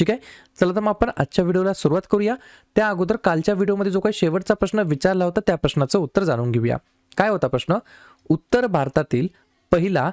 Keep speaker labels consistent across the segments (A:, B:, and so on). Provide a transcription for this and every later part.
A: ठीक आहे? चला तर मग आपण आजच्या व्हिडिओला सुरुवात करूया. त्या अगोदर कालच्या व्हिडिओमध्ये जो काही शेवटचा प्रश्न विचारला होता त्या प्रश्नाचं उत्तर जाणून घेऊया. काय होता प्रश्न? उत्तर भारतातील पहिला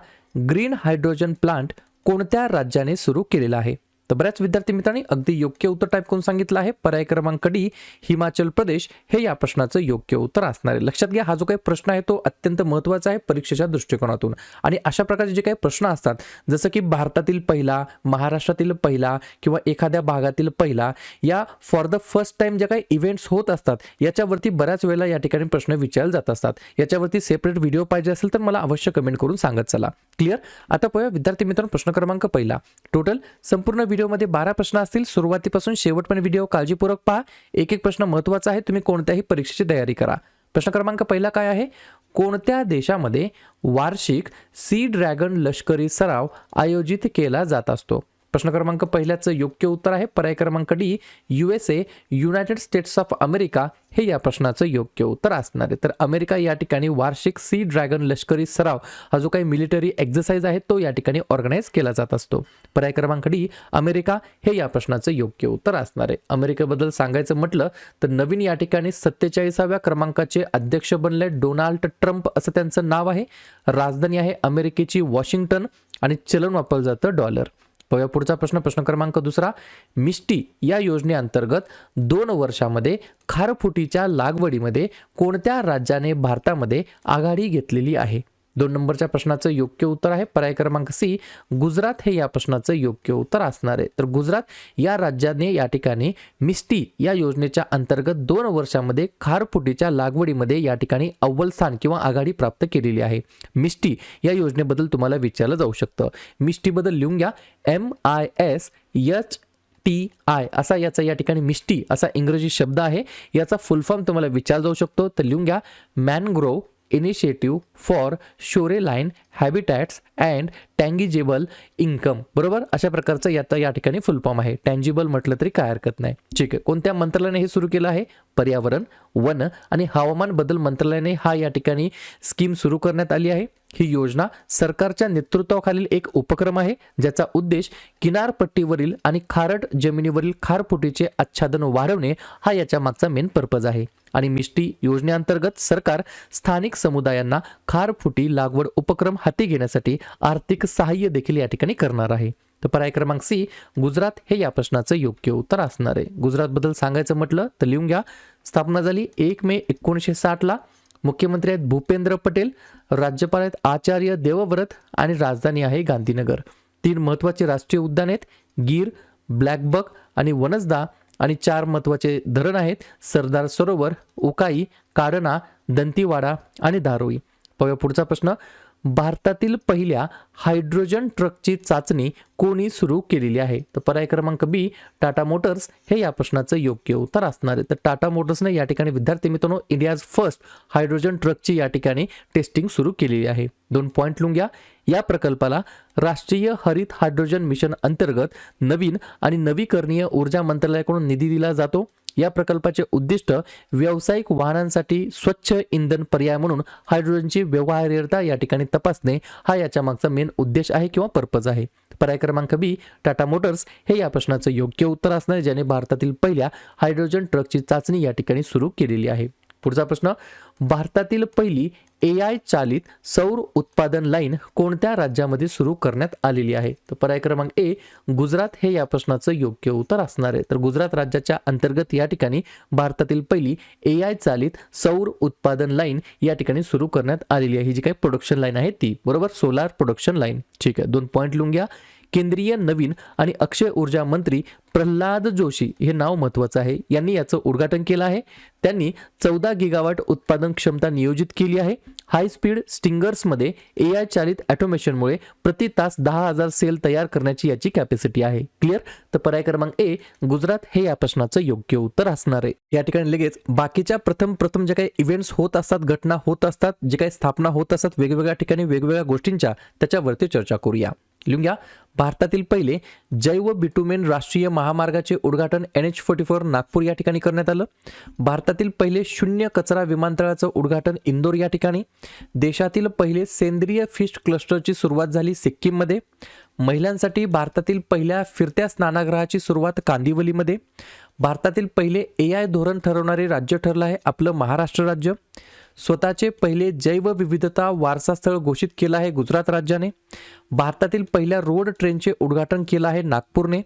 A: ग्रीन हायड्रोजन प्लांट कोणत्या राज्याने सुरू केलेला आहे? तर बऱ्याच विद्यार्थी मित्रांनी अगदी योग्य उत्तर टाईप करून सांगितलं आहे. पर्याय क्रमांक डी हिमाचल प्रदेश हे या प्रश्नाचं योग्य उत्तर असणार आहे. लक्षात घ्या हा जो काही प्रश्न आहे तो अत्यंत महत्त्वाचा आहे परीक्षेच्या दृष्टिकोनातून. आणि अशा प्रकारचे जे काही प्रश्न असतात जसं की भारतातील पहिला महाराष्ट्रातील पहिला किंवा एखाद्या भागातील पहिला या फॉर द फर्स्ट टाइम ज्या काही इव्हेंट्स होत असतात याच्यावरती बऱ्याच वेळेला या ठिकाणी प्रश्न विचारले जात असतात. याच्यावरती सेपरेट व्हिडिओ पाहिजे असेल तर मला अवश्य कमेंट करून सांगत चला. क्लिअर आता पाहूया विद्यार्थी मित्रांनो प्रश्न क्रमांक पहिला. टोटल संपूर्ण व्हिडिओमध्ये बारा प्रश्न असतील. सुरुवातीपासून शेवटपर्यंत व्हिडिओ काळजीपूर्वक पहा. एक एक प्रश्न महत्त्वाचा आहे. तुम्ही कोणत्याही परीक्षेची तयारी करा. प्रश्न क्रमांक पहिला काय आहे? कोणत्या देशामध्ये वार्षिक सी ड्रॅगन लष्करी सराव आयोजित केला जात असतो? प्रश्न क्रमांक पहिल्याचं योग्य उत्तर आहे. पर्याय क्रमांक D U S A United States of America हे या प्रश्नाचं योग्य उत्तर असणार आहे. तर अमेरिका या ठिकाणी वार्षिक सी ड्रॅगन लष्करी सराव हा जो काही मिलिटरी एक्झरसाइज आहे तो या ठिकाणी ऑर्गनाईज केला जात असतो. पर्याय क्रमांक डी अमेरिका हे या प्रश्नाचं योग्य उत्तर असणार आहे. अमेरिकेबद्दल सांगायचं म्हटलं तर नवीन या ठिकाणी सत्तेचाळीसाव्या क्रमांकाचे अध्यक्ष बनले डोनाल्ड ट्रम्प असं त्यांचं नाव आहे. राजधानी आहे अमेरिकेची वॉशिंग्टन आणि चलन वापरलं जातं डॉलर. पुढचा प्रश्न प्रश्न क्रमांक दुसरा. मिष्टी या योजनेअंतर्गत दोन वर्षामध्ये खारफुटीच्या लागवडीमध्ये कोणत्या राज्याने भारतामध्ये आघाडी घेतलेली आहे? दोन नंबरच्या प्रश्नाचं योग्य उत्तर आहे. पर्याय क्रमांक सी गुजरात हे या प्रश्नाचं योग्य उत्तर असणार आहे. तर गुजरात या राज्याने या ठिकाणी मिस्टी या योजनेच्या अंतर्गत दोन वर्षामध्ये खारफुटीच्या लागवडीमध्ये या ठिकाणी अव्वल स्थान किंवा आघाडी प्राप्त केलेली आहे. मिस्टी या योजनेबद्दल तुम्हाला विचारलं जाऊ शकतं. मिस्टीबद्दल लिहून घ्या. M I S H T I असा याचा या ठिकाणी मिस्टी असा इंग्रजी शब्द आहे. याचा फुल फॉर्म तुम्हाला विचारला जाऊ शकतो. तर लिहून घ्या. Mangrove initiative for shoreline habitats and tangible income बरोबर? अशा प्रकारचं याचा या ठिकाणी फुल फॉर्म आहे. टँजिबल म्हटलं तरी काय हरकत नाही. ठीक आहे. कोणत्या मंत्रालयाने हे सुरू केलं आहे? पर्यावरण वन आणि हवामान बदल मंत्रालयाने हा या ठिकाणी स्कीम सुरू करण्यात आली आहे. ही योजना सरकारच्या नेतृत्वाखालील एक उपक्रम आहे ज्याचा उद्देश किनारपट्टीवरील आणि खारट जमिनीवरील खारफुटीचे आच्छादन वाढवणे हा याच्या मागचा मेन पर्पज आहे. आणि मिष्टी योजनेअंतर्गत सरकार स्थानिक समुदायांना खारफुटी लागवड उपक्रम हाती घेण्यासाठी आर्थिक सहाय्य देखील या ठिकाणी करणार आहे. तर पर्याय क्रमांक सी गुजरात हे या प्रश्नाचं योग्य उत्तर असणार आहे. गुजरातबद्दल सांगायचं म्हटलं तर लिहून घ्या. स्थापना झाली एक मे एकोणीसशे साठला. मुख्यमंत्री आहेत भूपेंद्र पटेल राज्यपाल आहेत आचार्य देवव्रत आणि राजधानी आहे गांधीनगर. तीन महत्त्वाचे राष्ट्रीय उद्यान आहेत गीर ब्लॅकबक आणि वनसदा. आणि चार महत्त्वाचे धरण आहेत सरदार सरोवर उकाई कारणा दंतीवाडा आणि धारोई पाहूया पुढचा प्रश्न. भारतातील पहिल्या हायड्रोजन ट्रकची चाचणी कोणी सुरू केलेली आहे? तर पर्याय क्रमांक बी टाटा मोटर्स हे या प्रश्नाचं योग्य उत्तर असणार आहे. तर टाटा मोटर्सने या ठिकाणी विद्यार्थी मित्रांनो इंडियाज फर्स्ट हायड्रोजन ट्रकची या ठिकाणी टेस्टिंग सुरू केलेली आहे. दोन पॉईंट लिहून घ्या या प्रकल्पाला राष्ट्रीय हरित हायड्रोजन मिशन अंतर्गत नवीन आणि नवीकरणीय ऊर्जा मंत्रालयाकडून निधी दिला जातो. या प्रकल्पाचे उद्दिष्ट व्यावसायिक वाहनांसाठी स्वच्छ इंधन पर्याय म्हणून हायड्रोजनची व्यवहार्यता या ठिकाणी तपासणे हा याच्या मागचा मेन उद्देश आहे किंवा पर्पज आहे. पर्याय क्रमांक बी टाटा मोटर्स हे या प्रश्नाचं योग्य उत्तर असणार ज्याने भारतातील पहिल्या हायड्रोजन ट्रकची चाचणी या ठिकाणी सुरू केलेली आहे. पुढचा प्रश्न भारतातील पहिली ए आय चालित सौर उत्पादन लाईन कोणत्या राज्यामध्ये सुरू करण्यात आलेली आहे? तर पर्याय क्रमांक ए गुजरात हे या प्रश्नाचं योग्य उत्तर असणार आहे. तर गुजरात राज्याच्या अंतर्गत या ठिकाणी भारतातील पहिली ए आय चालित सौर उत्पादन लाईन या ठिकाणी सुरू करण्यात आलेली आहे. ही जी काही प्रोडक्शन लाईन आहे ती बरोबर? सोलार प्रोडक्शन लाईन ठीक आहे. दोन पॉईंट लिहून घ्या. केंद्रीय नवीन आणि अक्षय ऊर्जा मंत्री प्रल्हाद जोशी हे नाव महत्वाचं आहे. यांनी याचं उद्घाटन केलं आहे. त्यांनी चौदा गिगावाट उत्पादन क्षमता नियोजित केली आहे. हाय स्पीड स्टिंगर्समध्ये ए आय चालित ॲटोमेशनमुळे प्रति तास दहा हजार सेल तयार करण्याची याची कॅपॅसिटी आहे. क्लिअर तर पर्याय क्रमांक ए गुजरात हे या प्रश्नाचं योग्य उत्तर असणार आहे. या ठिकाणी लगेच बाकीच्या प्रथम प्रथम जे काही इव्हेंट्स होत असतात घटना होत असतात जे काही स्थापना होत असतात वेगवेगळ्या ठिकाणी वेगवेगळ्या गोष्टींच्या त्याच्यावरती चर्चा करूया. लिहून घ्या. भारतातील पहिले जैव बिटुमेन राष्ट्रीय महामार्गाचे उद्घाटन N H forty four Nagpur या ठिकाणी करण्यात आलं. भारतातील पहिले शून्य कचरा विमानतळाचं उद्घाटन इंदोर या ठिकाणी. देशातील पहिले सेंद्रिय फिश क्लस्टरची सुरुवात झाली सिक्कीममध्ये. महिलांसाठी भारतातील पहिल्या फिरत्या स्नानागृहाची सुरुवात कांदिवलीमध्ये. भारतातील पहिले ए आय धोरण ठरवणारे राज्य ठरलं आहे आपलं महाराष्ट्र राज्य. स्वतःचे पहिले जैवविविधता वारसास्थळ घोषित केलं आहे गुजरात राज्याने. भारतातील पहिल्या रोड ट्रेनचे उद्घाटन केलं आहे नागपूरने.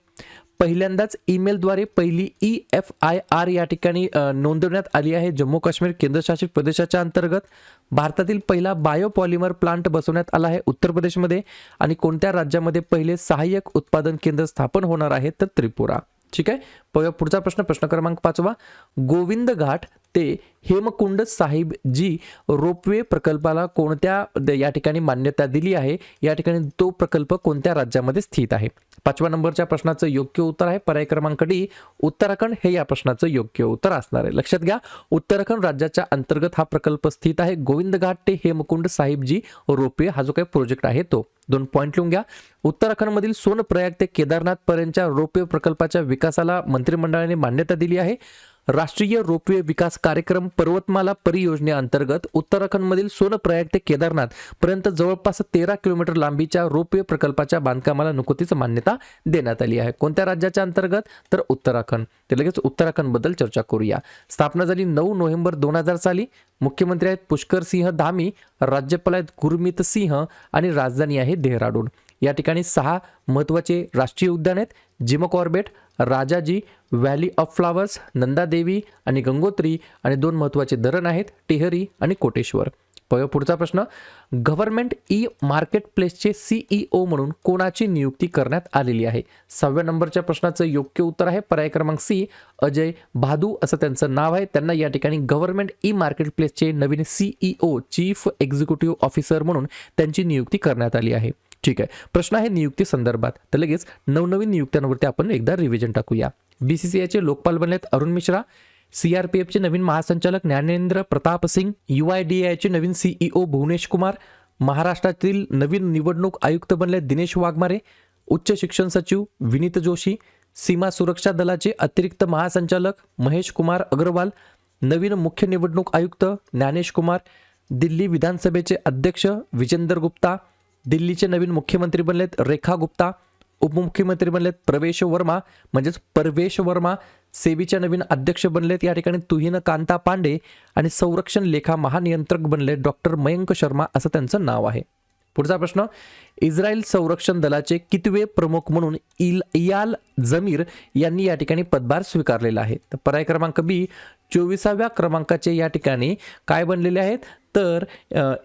A: पहिल्यांदाच ईमेलद्वारे पहिली ई एफ आय आर या ठिकाणी नोंदवण्यात आली आहे. जम्मू काश्मीर केंद्रशासित प्रदेशाच्या अंतर्गत भारतातील पहिला बायोपॉलिमर प्लांट बसवण्यात आला आहे उत्तर प्रदेशमध्ये आणि कोणत्या राज्यामध्ये पहिले सहाय्यक उत्पादन केंद्र स्थापन होणार आहे तर त्रिपुरा. ठीक आहे? पुढचा प्रश्न प्रश्न क्रमांक पाचवा. गोविंद घाट ते हेमकुंड साहिब जी रोपवे प्रकल्पाला कोणत्या द- या ठिकाणी मान्यता दिली आहे? या ठिकाणी तो प्रकल्प कोणत्या राज्यामध्ये स्थित आहे? पाचव्या नंबरच्या प्रश्नाचं योग्य उत्तर आहे. पर्याय क्रमांक डी उत्तराखंड. हे या प्रश्नाचं योग्य उत्तर असणार आहे. लक्षात घ्या उत्तराखंड राज्याच्या अंतर्गत हा प्रकल्प स्थित आहे. गोविंदघाट ते हेमकुंड साहिबजी रोपवे हा जो काही प्रोजेक्ट आहे तो. दोन पॉईंट लिहून घ्या. उत्तराखंडमधील सोनप्रयाग ते केदारनाथ पर्यंतच्या रोपवे प्रकल्पाच्या विकासाला मंत्रिमंडळाने मान्यता दिली आहे. राष्ट्रीय रोपवे विकास कार्यक्रम पर्वतमाला परियोजनेअंतर्गत उत्तराखंडमधील सोनप्रयाग ते केदारनाथ पर्यंत जवळपास तेरा किलोमीटर लांबीच्या रोपवे प्रकल्पाच्या बांधकामाला नुकतीच मान्यता देण्यात आली आहे. कोणत्या राज्याच्या अंतर्गत? तर उत्तराखंड. ते लगेच उत्तराखंडबद्दल चर्चा करूया. स्थापना झाली नऊ नोव्हेंबर दोन हजार साली. मुख्यमंत्री आहेत पुष्कर सिंह धामी राज्यपाल आहेत गुरमीत सिंह आणि राजधानी आहे देहराडून या ठिकाणी सहा महत्त्वाचे राष्ट्रीय उद्यान आहेत. Jim Corbett Rajaji valley of flowers Nanda Devi आणि गंगोत्री आणि दोन महत्त्वाचे धरण आहेत टेहरी आणि कोटेश्वर. प- पुढचा प्रश्न. गव्हर्नमेंट ई मार्केट प्लेसचे सीईओ म्हणून कोणाची नियुक्ती करण्यात आलेली आहे? सहाव्या नंबरच्या प्रश्नाचं योग्य उत्तर आहे पर्याय क्रमांक सी. अजय भादू असं त्यांचं नाव आहे. त्यांना या ठिकाणी गव्हर्नमेंट ई मार्केट प्लेसचे नवीन सीईओ चीफ एक्झिक्युटिव्ह ऑफिसर म्हणून त्यांची नियुक्ती करण्यात आली आहे. ठीक आहे. प्रश्न आहे नियुक्ती संदर्भात. तर लगेच नवनवीन नियुक्त्यांवरती आपण एकदा रिव्हिजन टाकूया. बीसीसीआयचे लोकपाल बनलेत अरुण मिश्रा. सीआरपीएफचे नवीन महासंचालक Gyanendra Pratap Singh. U I D आयचे नवीन सीईओ भुवनेश कुमार. महाराष्ट्रातील नवीन निवडणूक आयुक्त बनले दिनेश वाघमारे. उच्च शिक्षण सचिव विनीत जोशी. सीमा सुरक्षा दलाचे अतिरिक्त महासंचालक महेश कुमार अग्रवाल. नवीन मुख्य निवडणूक आयुक्त ज्ञानेश कुमार. दिल्ली विधानसभेचे अध्यक्ष विजेंदर गुप्ता. दिल्लीचे नवीन मुख्यमंत्री बनलेत रेखा गुप्ता उपमुख्यमंत्री बनलेत प्रवेश वर्मा म्हणजेच परवेश वर्मा सेबीच्या नवीन अध्यक्ष बनलेत. या ठिकाणी तुहिन कांता पांडे आणि संरक्षण लेखा महानियंत्रक बनले डॉक्टर मयंक शर्मा असं त्यांचं नाव आहे. पुढचा प्रश्न इस्रायल संरक्षण दलाचे कितवे प्रमुख म्हणून इल इयाल जमीर यांनी या ठिकाणी पदभार स्वीकारलेला आहे? तर पर्याय क्रमांक बी चोवीसाव्या क्रमांकाचे या ठिकाणी काय बनलेले आहेत? तर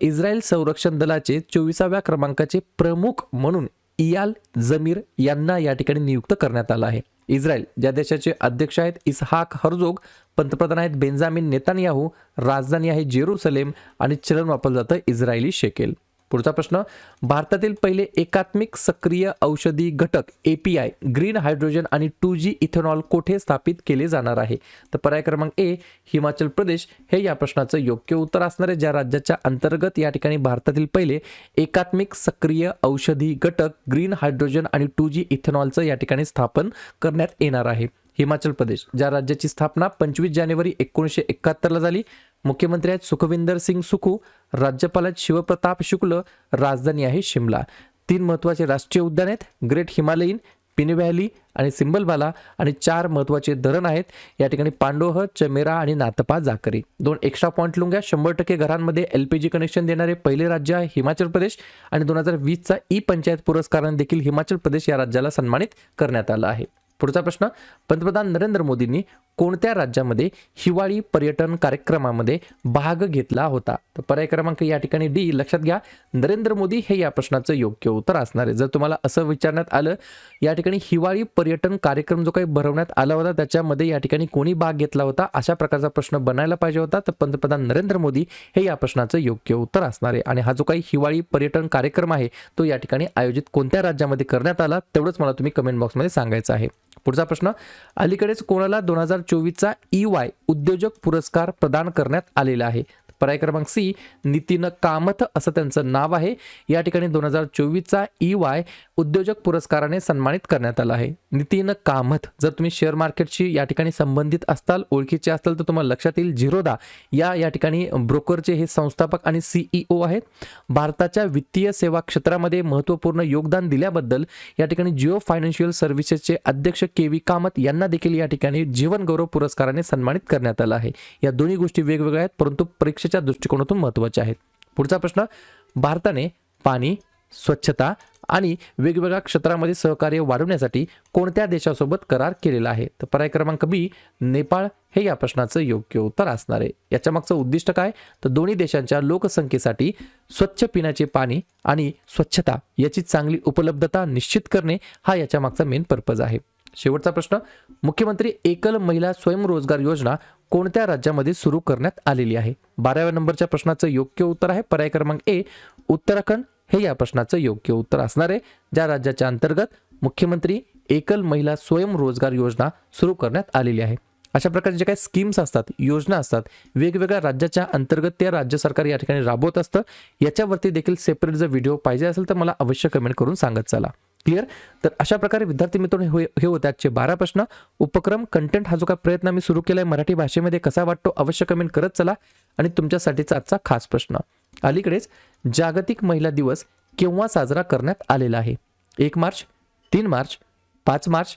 A: इस्रायल संरक्षण दलाचे चोवीसाव्या क्रमांकाचे प्रमुख म्हणून इयाल जमीर यांना या ठिकाणी नियुक्त करण्यात आलं आहे. इस्रायल ज्या देशाचे अध्यक्ष आहेत इसहाक हरजोग पंतप्रधान आहेत बेंजामिन नेतान्याहू राजधानी आहे जेरुसलेम आणि चलन वापरलं जातं इस्रायली शेकेल. पुढचा प्रश्न भारतातील पहिले एकात्मिक सक्रिय औषधी घटक एपीआय ग्रीन हायड्रोजन आणि टू जी इथेनॉल कोठे स्थापित केले जाणार आहे? तर पर्याय क्रमांक ए हिमाचल प्रदेश. हे या प्रश्नाचं योग्य उत्तर असणार आहे. ज्या राज्याच्या अंतर्गत या ठिकाणी भारतातील पहिले एकात्मिक सक्रिय औषधी घटक ग्रीन हायड्रोजन आणि टू जी इथेनॉलचं या ठिकाणी स्थापन करण्यात येणार आहे. हिमाचल प्रदेश. ज्या राज्याची स्थापना पंचवीस जानेवारी एकोणीसशे एकाहत्तरला झाली मुख्यमंत्री आहेत सुखविंदर सिंग सुखू राज्यपाल आहेत शिवप्रताप शुक्ल राजधानी आहे शिमला. तीन महत्त्वाचे राष्ट्रीय उद्यान आहेत ग्रेट हिमालयीन पिन व्हॅली आणि सिंबलबाला आणि चार महत्त्वाचे धरण आहेत. या ठिकाणी पांडोह चमेरा आणि नातपा जाकरी दोन एक्स्ट्रा पॉईंट लुंग्या शंभर टक्के घरांमध्ये एल पी जी कनेक्शन देणारे पहिले राज्य आहे हिमाचल प्रदेश आणि दोन हजार वीसचा ई पंचायत पुरस्काराने देखील हिमाचल प्रदेश या राज्याला सन्मानित करण्यात आलं आहे. पुढचा प्रश्न पंतप्रधान नरेंद्र मोदींनी कोणत्या राज्यामध्ये हिवाळी पर्यटन कार्यक्रमामध्ये भाग घेतला होता? तर पर्याय क्रमांक या ठिकाणी डी. लक्षात घ्या. नरेंद्र मोदी हे या प्रश्नाचं योग्य उत्तर असणार आहे. जर तुम्हाला असं विचारण्यात आलं या ठिकाणी हिवाळी पर्यटन कार्यक्रम जो काही भरवण्यात आला होता त्याच्यामध्ये या ठिकाणी कोणी भाग घेतला होता? अशा प्रकारचा प्रश्न बनायला पाहिजे होता. तर पंतप्रधान नरेंद्र मोदी हे या प्रश्नाचं योग्य उत्तर असणार आहे. आणि हा जो काही हिवाळी पर्यटन कार्यक्रम आहे तो या ठिकाणी आयोजित कोणत्या राज्यामध्ये करण्यात आला तेवढंच मला तुम्ही कमेंट बॉक्समध्ये सांगायचं आहे. पुढचा प्रश्न अलीकडेच कोणाला दोन हजार चोवीसचा ई वाय उद्योजक पुरस्कार प्रदान करण्यात आलेला आहे? पर्याय क्रमांक सी नितीन कामथ असं त्यांचं नाव आहे. या ठिकाणी दोन हजार चोवीसचा ई वाय उद्योजक पुरस्काराने सन्मानित करण्यात आला आहे. नितीन कामथ जर तुम्ही शेअर मार्केटशी या ठिकाणी संबंधित असताल ओळखीचे असताल तर तुम्हाला लक्षात येईल झिरोदा या या ठिकाणी ब्रोकरचे हे संस्थापक आणि सीईओ आहेत. भारताच्या वित्तीय सेवा क्षेत्रामध्ये महत्त्वपूर्ण योगदान दिल्याबद्दल या ठिकाणी जिओ फायनान्शियल सर्व्हिसेसचे अध्यक्ष के व्ही कामत यांना देखील या ठिकाणी जीवन गौरव पुरस्काराने सन्मानित करण्यात आलं आहे. या दोन्ही गोष्टी वेगवेगळ्या आहेत परंतु परीक्षा सुरक्षेच्या दृष्टिकोनातून महत्त्वाचे आहेत. पुढचा प्रश्न भारताने पाणी स्वच्छता आणि वेगवेगळ्या क्षेत्रामध्ये सहकार्य वाढवण्यासाठी कोणत्या देशासोबत करार केलेला आहे? तर पर्याय क्रमांक बी नेपाळ हे या प्रश्नाचं योग्य उत्तर असणार आहे. याच्या मागचं उद्दिष्ट काय? तर दोन्ही देशांच्या लोकसंख्येसाठी स्वच्छ पिण्याचे पाणी आणि स्वच्छता याची चांगली उपलब्धता निश्चित करणे हा याच्या मागचा मेन पर्पज आहे. शेवटचा प्रश्न. मुख्यमंत्री एकल महिला स्वयंरोजगार योजना कोणत्या राज्यामध्ये सुरू करण्यात आलेली आहे? बाराव्या नंबरच्या प्रश्नाचं योग्य उत्तर आहे पर्याय क्रमांक ए उत्तराखंड. हे या प्रश्नाचं योग्य उत्तर असणार आहे. ज्या राज्याच्या अंतर्गत मुख्यमंत्री एकल महिला स्वयंरोजगार योजना सुरू करण्यात आलेली आहे. अशा प्रकारचे जे काही स्कीम्स असतात योजना असतात वेगवेगळ्या राज्याच्या अंतर्गत त्या राज्य सरकार या ठिकाणी राबवत असतं. याच्यावरती देखील सेपरेट जर व्हिडिओ पाहिजे असेल तर मला अवश्य कमेंट करून सांगत चला. क्लिअर? तर अशा प्रकारे विद्यार्थी मित्रांनो हे हे होते आजचे बारा प्रश्न. उपक्रम कंटेंट हा जो काय प्रयत्न मी सुरू केला आहे मराठी भाषेमध्ये कसा वाटतो अवश्य कमेंट करत चला. आणि तुमच्यासाठीचा आजचा खास प्रश्न. अलीकडेच जागतिक महिला दिवस केव्हा साजरा करण्यात आलेला आहे? एक मार्च तीन मार्च पाच मार्च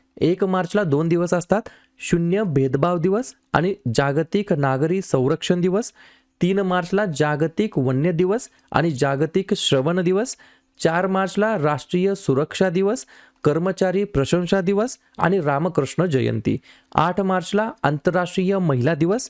A: एक मार्चला दोन दिवस असतात. शून्य भेदभाव दिवस आणि जागतिक नागरी संरक्षण दिवस. तीन मार्चला जागतिक वन्य दिवस आणि जागतिक श्रवण दिवस. चार मार्चला राष्ट्रीय सुरक्षा दिवस कर्मचारी प्रशंसा दिवस आणि रामकृष्ण जयंती. आठ मार्चला आंतरराष्ट्रीय महिला दिवस